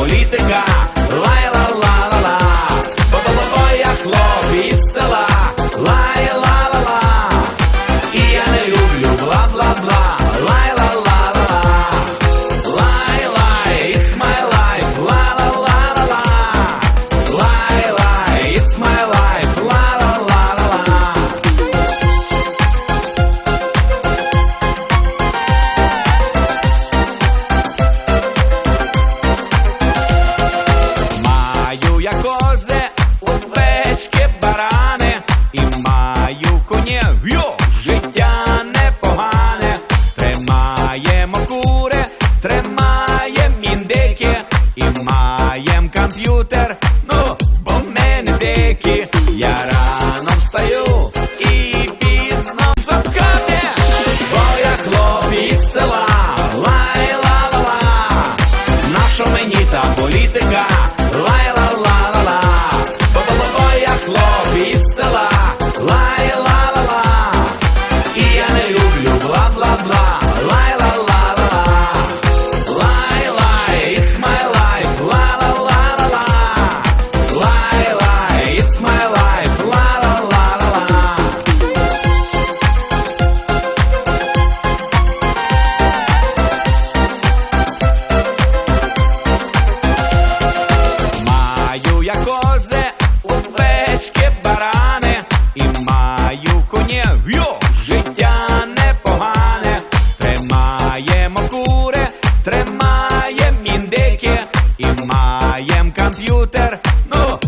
політика. кози, овечки, барани, і маю конів, Йо! життя непогане, тримаємо кури, тримаєм індики, і маєм комп'ютер. Ну качки, барани і маю коня. Йо, життя.